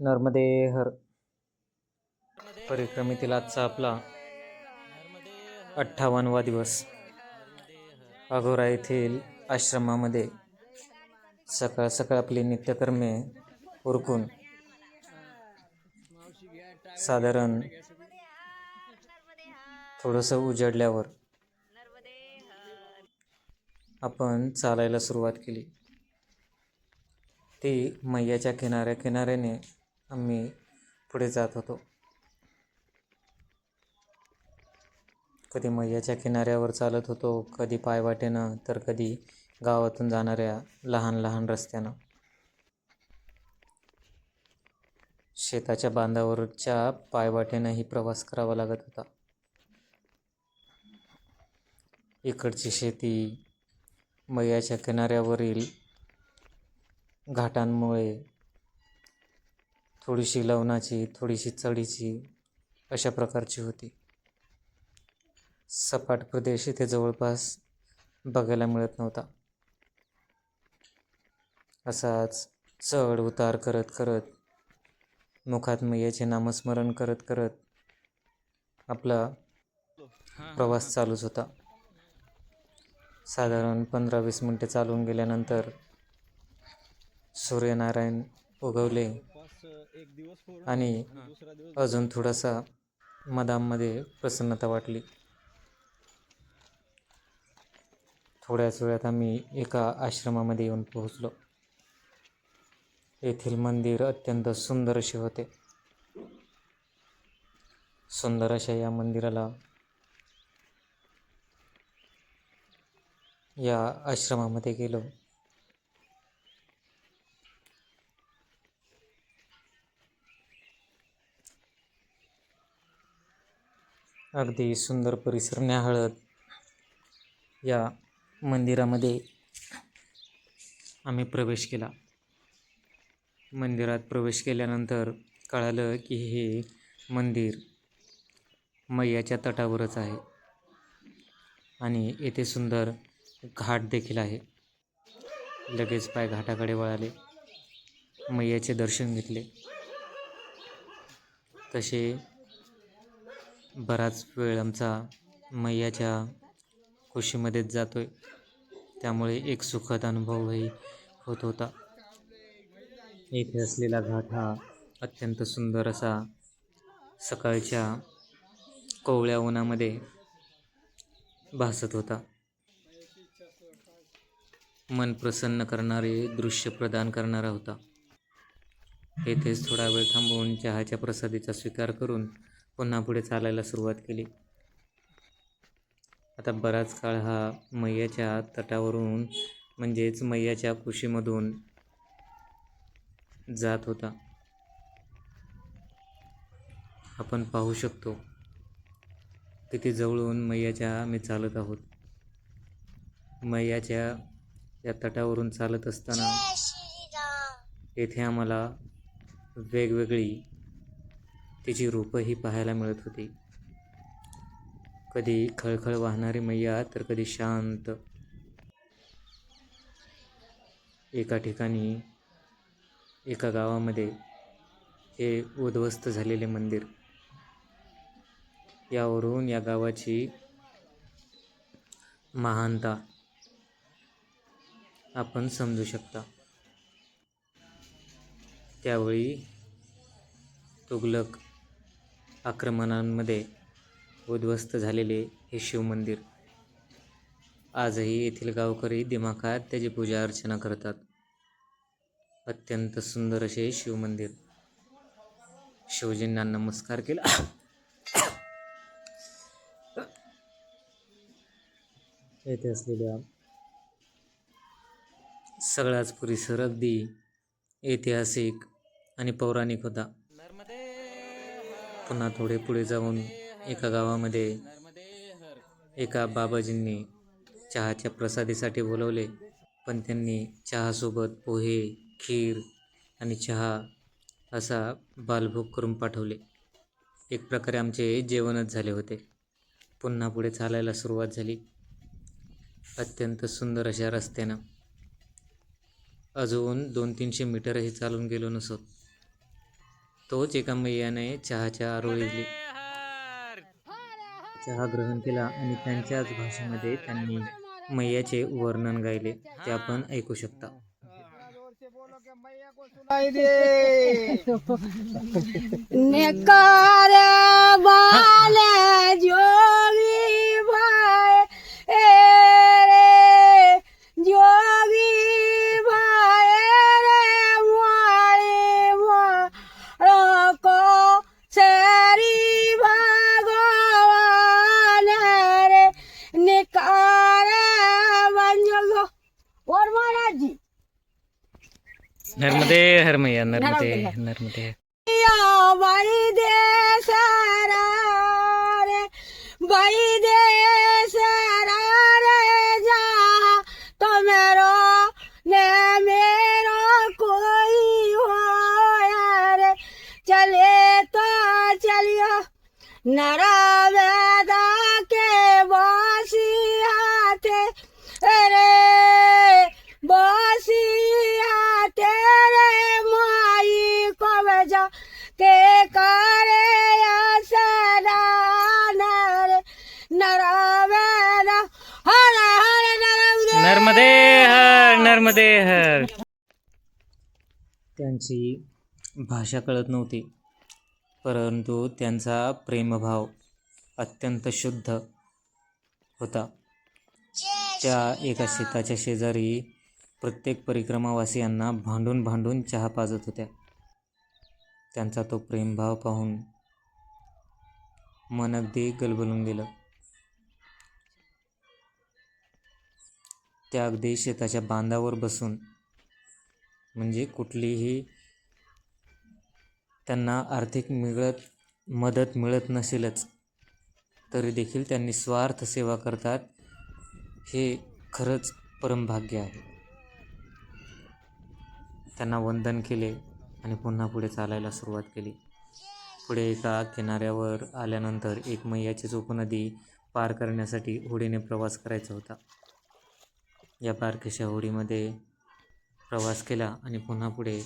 नर्मदे हर. परिक्रमेतील आजचा आपला अठ्ठावन्नवा दिवस. अघोरा येथील आश्रमामध्ये सकाळ सकाळ आपली नित्यकर्मे उरकून साधारण थोडंसं उजडल्यावर आपण चालायला सुरुवात केली. ती मैयाच्या किनाऱ्या किनाऱ्याने आम्ही पुढे जात होतो. कधी मैयाच्या किनाऱ्यावर चालत होतो कधी पायवाटेनं तर कधी गावातून जाणाऱ्या लहान लहान रस्त्यानं. शेताच्या बांधावरच्या पायवाटेनंही प्रवास करावा लागत होता. इकडची शेती मैयाच्या किनाऱ्यावरील घाटांमुळे थोडीशी लवणाची थोडीशी चढीची अशा प्रकारची होती. सपाट प्रदेश इथे जवळपास बघायला मिळत नव्हता. असाच चढ उतार करत करत मुखात मैयाचे नामस्मरण करत करत आपला प्रवास चालूच होता. साधारण पंधरा वीस मिनटे चालून गेल्यानंतर सूर्यनारायण उगवले. आणि अजून थोडासा मधामध्ये प्रसन्नता वाटली. थोड्याच वेळात आम्ही एका आश्रमामध्ये येऊन पोहोचलो. येथील मंदिर अत्यंत सुंदर असे होते. सुंदर अशा या मंदिराला या आश्रमामध्ये गेलो. अगदी सुंदर परिसर न्याहाळत या मंदिरामध्ये आम्ही प्रवेश केला. मंदिरात प्रवेश केल्यानंतर कळालं की हे मंदिर मैयाच्या तटावरच आहे आणि येथे सुंदर घाट देखील आहे. लगेच पाय घाटाकडे वळाले. मैयाचे दर्शन घेतले. तसे बराच वेळ आमचा मैयाच्या खुशीमध्येच जातो आहे त्यामुळे एक सुखद अनुभवही होत होता. येथे असलेला घाट हा अत्यंत सुंदर असा सकाळच्या कोवळ्या उन्हामध्ये भासत होता. मन प्रसन्न करणारे दृश्य प्रदान करणारा होता. येथेच थोडा वेळ थांबवून चहाच्या प्रसादीचा स्वीकार करून पुन्हा पुढे चालायला सुरुवात केली. आता बराच काळ हा मैयाच्या तटावरून म्हणजेच मैयाच्या कुशीमधून जात होता. आपण पाहू शकतो किती जवळून मैयाच्या आम्ही चालत आहोत. मैयाच्या या तटावरून चालत असताना येथे आम्हाला वेगवेगळी तिची रूपंही पाहायला मिळत होती. कधी खळखळ वाहणारी मैया तर कधी शांत. एका ठिकाणी एका गावामध्ये हे उद्ध्वस्त झालेले मंदिर. यावरून या गावाची महानता आपण समजू शकता. त्यावेळी तुगलक आक्रमणांमध्ये उद्ध्वस्त झालेले हे शिवमंदिर. आजही येथील गावकरी दिमाखात त्याची पूजा अर्चना करतात. अत्यंत सुंदर असे शिवमंदिर. शिवजींना नमस्कार केला. येथे असलेल्या सगळाच परिसर अगदी ऐतिहासिक आणि पौराणिक होता. पुन्हा थोडे पुढे जाऊन एका गावामध्ये एका बाबाजींनी चहाच्या प्रसादीसाठी बोलवले. पण त्यांनी चहासोबत पोहे खीर आणि चहा असा बालभोग करून पाठवले. एक प्रकारे आमचे जेवणच झाले होते. पुन्हा पुढे चालायला सुरुवात झाली. अत्यंत सुंदर अशा रस्त्यानं. अजून दोन तीनशे मीटरही चालून गेलो नसत. तोच एका मैयाने चहाच्या आरोळीतली चहा ग्रहण केला आणि त्यांच्याच भाषेमध्ये त्यांनी मैयाचे वर्णन गायले ते आपण ऐकू शकता. निकार बाले जोगी नर्मदे. बाई दे सारा रे बाई दे सारा रे जा तो मेरो ने मेरो कोई हो रे चले तो चलियो नरा को ते करे नर्मदे हर नर्मदे हर त्यांची भाषा कळत नव्हती परंतु त्यांचा प्रेमभाव अत्यंत शुद्ध होता. त्या एका शेताच्या शेजारी प्रत्येक परिक्रमावासियांना भांडून भांडून चहा पाजत होत्या. त्यांचा तो प्रेमभाव पाहून मन अगदी गलबलून गेलं. त्या अगदी शेताच्या बांधावर बसून म्हणजे कुठलीही त्यांना आर्थिक मिळत मदत मिळत नसेलच तरी देखील त्यांनी स्वार्थ सेवा करतात हे खरंच परमभाग्य आहे. त्यांना वंदन केले. आणि पुन्हा पुढे चालायला सुरुवात केली. पुढे एका किनाऱ्यावर आल्यानंतर एक मैयाची चोप नदी पार करण्यासाठी होडीने प्रवास करायचा होता. या बारकेशा होडीमध्ये प्रवास केला आणि पुन्हा पुढे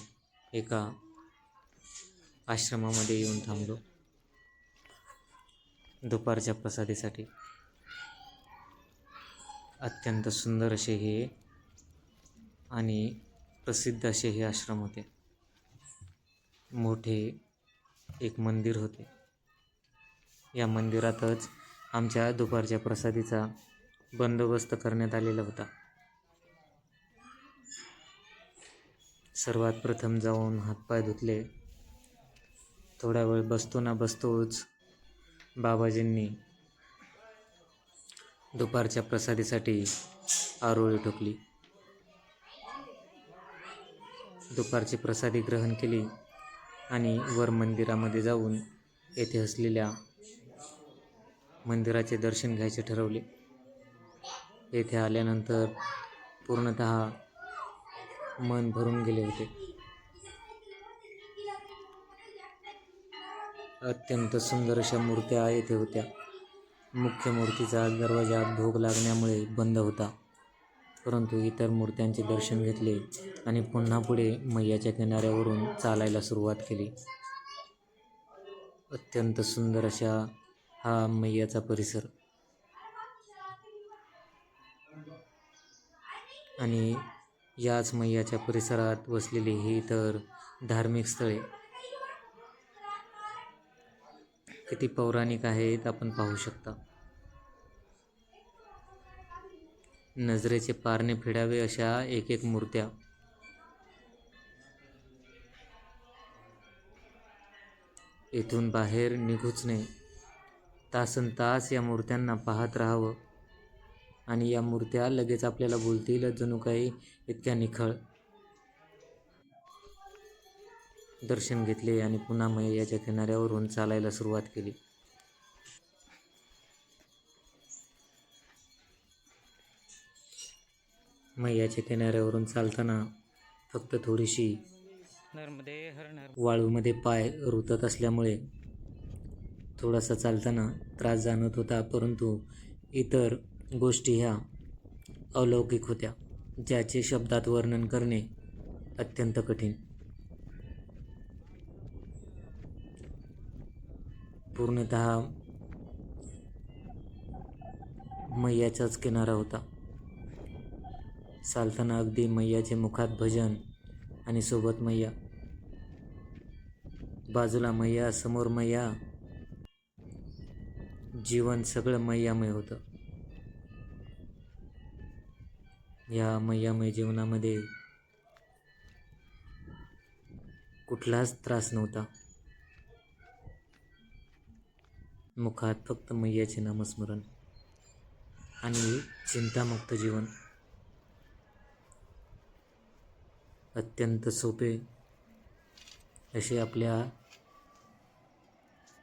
एका आश्रमामध्ये येऊन थांबलो. दुपारच्या प्रसादीसाठी. अत्यंत सुंदर असे हे आणि प्रसिद्ध असे हे आश्रम होते. मोठे एक मंदिर होते. या मंदिरातच आमच्या दुपारच्या प्रसादीचा बंदोबस्त करण्यात आलेला होता. सर्वात प्रथम जाऊन हातपाय धुतले. थोडा वेळ बसतो ना बसतोच बाबाजींनी दुपारच्या प्रसादीसाठी आरोळी ठोकली. दुपारची प्रसादी ग्रहण केली. आणि वर मंदिरामध्ये जाऊन येथे असलेल्या मंदिराचे दर्शन घ्यायचे ठरवले. येथे आल्यानंतर पूर्णत मन भरून गेले होते. अत्यंत सुंदर अशा मूर्त्या येथे होत्या. मुख्य मूर्तीचा दरवाजा भोग लागण्यामुळे बंद होता. परंतु इतर मूर्त्यांचे दर्शन घेतले आणि पुन्हा पुढे मैयाच्या किनाऱ्यावरून चालायला सुरुवात केली. अत्यंत सुंदर अशा हा मैयाचा परिसर. आणि याच मैयाच्या परिसरात वसलेली ही इतर धार्मिक स्थळे. किती पौराणिक आहेत आपण पाहू शकता. नजरेचे पारणे फिडावे अशा एक एक मूर्त्या. येथून बाहेर निघूच नये तासन तास या मूर्त्यांना पाहत राहावं. आणि या मूर्त्या लगेच आपल्याला बोलतील जणू काही इतक्या निखळ. दर्शन घेतले आणि पुन्हा मैयाच्या किनाऱ्यावरून चालायला सुरुवात केली. मैयाच्या किनाऱ्यावरून चालताना फक्त थोडीशी वाळूमध्ये पाय रुतत असल्यामुळे थोडासा चालताना त्रास जाणवत होता परंतु इतर गोष्टी ह्या अलौकिक होत्या ज्याचे शब्दात वर्णन करणे अत्यंत कठीण. पूर्णत मैयाचाच किनारा होता. चालताना अगदी मैयाचे मुखात भजन आणि सोबत मैया. बाजूला मैया समोर मैया. जीवन सगळं मैयामय होतं. या मैयामय जीवनामध्ये कुठलाच त्रास नव्हता. मुखात फक्त मैयाचे नामस्मरण आणि चिंतामुक्त जीवन. अत्यंत सोपे असे आपल्या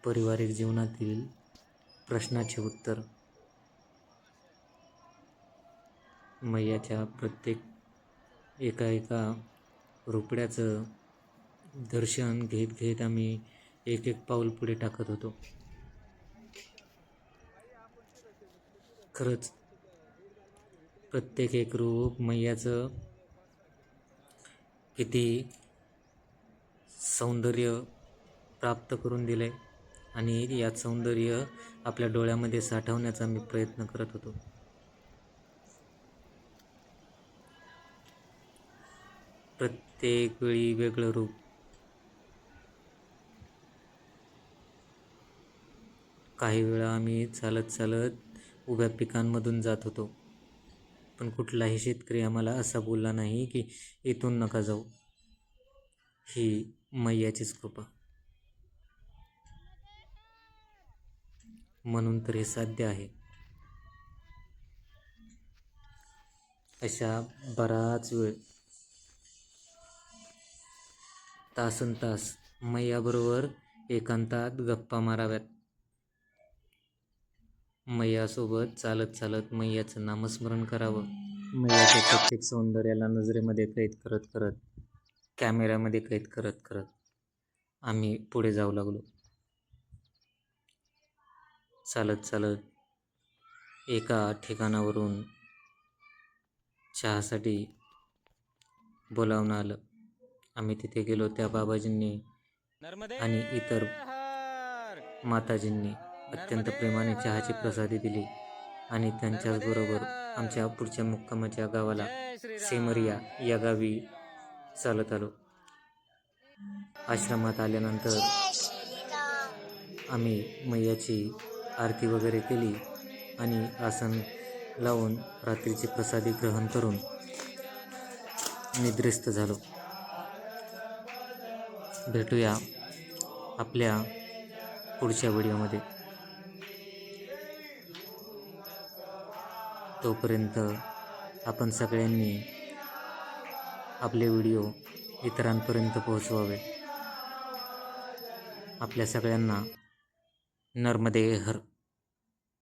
पारिवारिक जीवनातील प्रश्नाचे उत्तर. मैयाच्या प्रत्येक एका एका रुपड्याचं दर्शन घेत घेत आम्ही एक एक पाऊल पुढे टाकत होतो. खरंच प्रत्येक एक रूप मैयाचं किती सौंदर्य प्राप्त करून दिले आणि यात सौंदर्य आपल्या डोळ्यामध्ये साठवण्याचा मी प्रयत्न करत होतो. प्रत्येक वेळी वेगळं रूप. काही वेळा आम्ही चालत चालत उभ्या पिकांमधून जात होतो. पण कुठलाही शेतकरी आम्हाला असा बोलला नाही की इथून नका जाऊ. ही मैयाचीच कृपा. म्हणून तर हे साध्य आहे. अशा बराच वेळ तासन तास मैयाबरोबर एकांतात गप्पा माराव्यात. मैयासोबत चालत चालत मैयाचं नामस्मरण करावं. मैयाच्या प्रत्येक सौंदर्याला नजरेमध्ये कैद करत करत कॅमेऱ्यामध्ये कैद करत करत आम्ही पुढे जाऊ लागलो. चालत चालत एका ठिकाणावरून चहासाठी बोलावणं आलं. आम्ही तिथे गेलो त्या बाबाजींनी आणि इतर माताजींनी. अत्यंत प्रेमाने चहाची प्रसादी दिली आणि त्यांच्याचबरोबर आमच्या पुढच्या मुक्कामाच्या गावाला सेमरिया या गावी चालत आलो. आश्रमात आल्यानंतर आम्ही मैयाची आरती वगैरे केली आणि आसन लावून रात्रीची प्रसादी ग्रहण करून निद्रिस्त झालो. भेटूया आपल्या पुढच्या व्हिडिओमध्ये. तोपर्यंत आपण सगळ्यांनी आपले व्हिडिओ इतरांपर्यंत पोहोचवावे. आपल्या सगळ्यांना नर्मदे हर